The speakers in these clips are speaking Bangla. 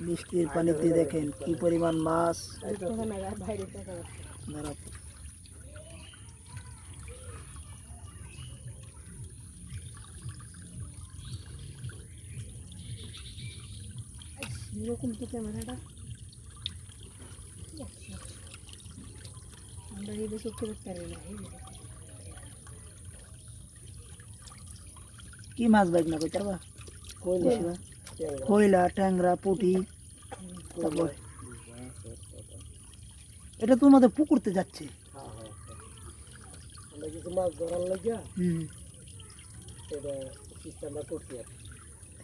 বৃষ্টির পানিতে দেখেন কি পরিমাণ মাছ ধরা এরকম তো ক্যামেরাটা আমরা এই বছর করতে পারি না এই দেখো। কি মাছ বাইক না কইতে পারবা কয়লা ট্যাংরা পুঁটি তারপর? এটা তোমাদের পুকুরতে যাচ্ছে। মাছ ধরার লাগিয়া।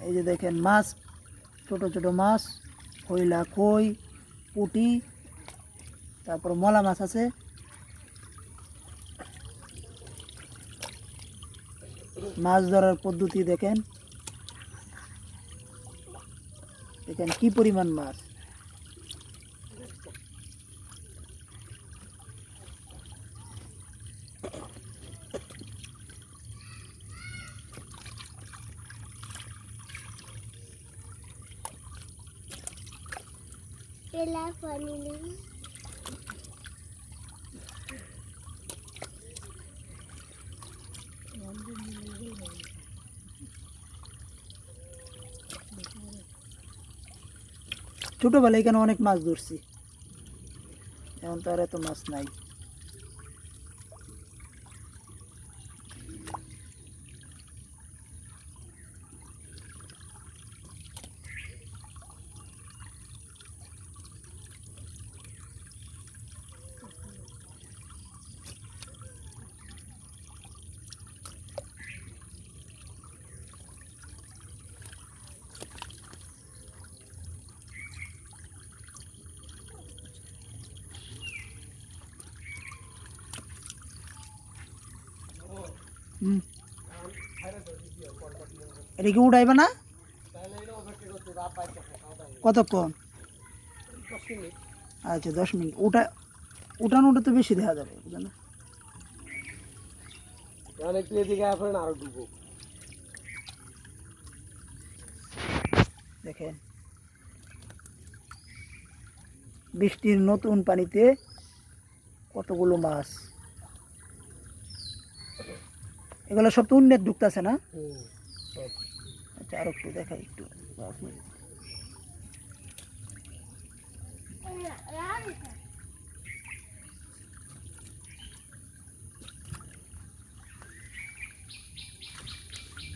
এই যে দেখেন মাছ ছোট ছোট মাছ কয়লা কই পুঁটি তারপর মলা মাছ আছে। মাছ ধরার পদ্ধতি দেখেন। দেখেন কি পরিমাণ মাছ। ছোটবেলায় এখানে অনেক মাছ ধরছি। এখন তো আর এত মাছ নাই। এটা কি উঠাইবে না? কতক্ষণ? আচ্ছা দশ মিনিট। উঠানোটা তো বেশি দেখা যাবে বুঝলেন না? একটু এদিকে আসেন আরও ডুবো। দেখেন। বৃষ্টির নতুন পানিতে কতগুলো মাছ? এগুলো সব তো উন্নত ঢুকতেছে না? আচ্ছা আর একটু দেখাই একটু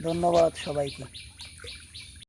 ধন্যবাদ সবাইকে।